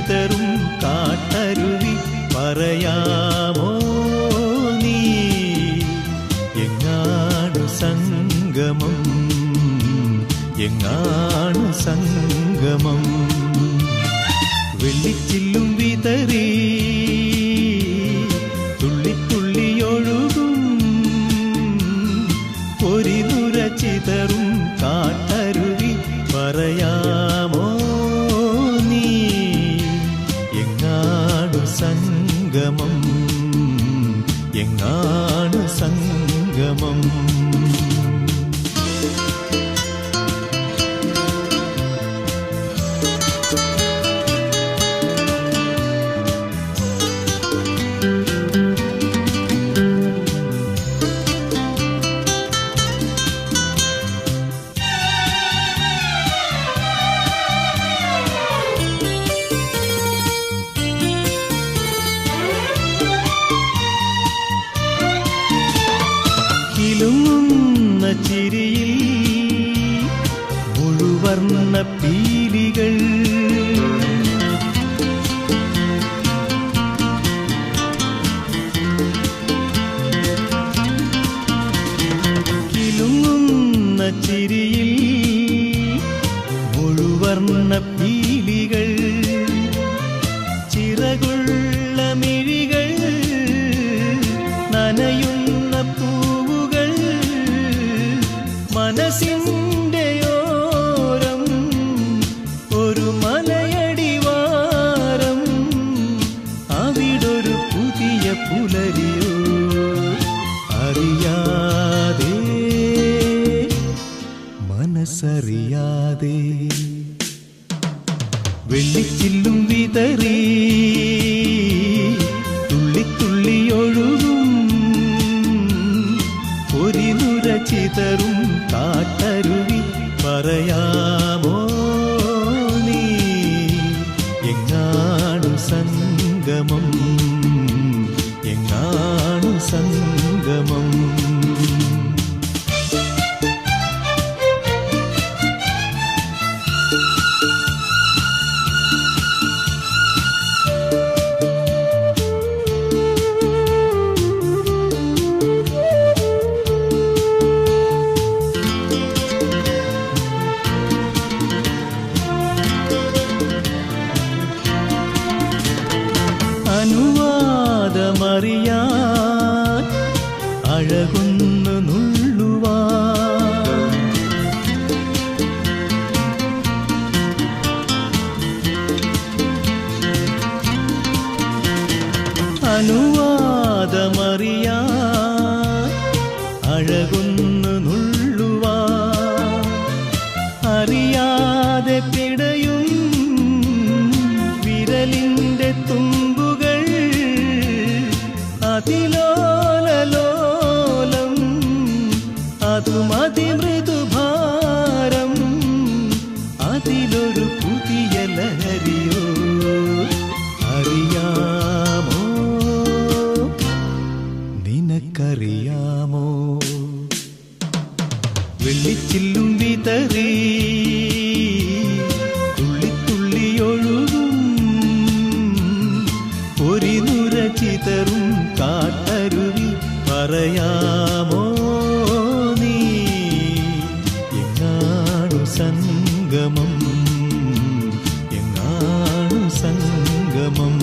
ചിതറും കാട്ടരുവി പറയാമോ നീ? എങ്ങാണു സംഗമം? എങ്ങാണു സംഗമം? വെള്ളിച്ചില്ലും സംഗമം എങ്ങാണു പീലികൾ. കിലുങ്ങുന്ന ചിരിയിൽ മുഴുവർണ പീലികൾ. ചിറകുള്ള മിഴികൾ നനയുന്ന പൂവുകൾ. മനസ്സിന്റെ പുലരിയോ. അറിയാതെ മനസ്സറിയാതെ. വെള്ളിച്ചില്ലും വിതറി അനുവാദമറിയാൻ അഴകുന്നു നുള്ളുവാൻ. അനുവാദമറിയാൻ അഴകുന്നു നുള്ളുവാൻ. അറിയാതെ പിടയും വിരലിന്റെ തുമ്പുകൾ അതുമതിമൃദുഭാരം അതിലൊരു പുതിയ ലഹരിയോ അറിയാമോ? നിനക്കറിയാമോ? വെള്ളിച്ചില്ലും വിതറി തുള്ളിത്തുള്ളിയൊഴുകും നുര ചിതറും കാട്ടരുവി പറയാമോ സംഗമം എങ്ങാണു സംഗമം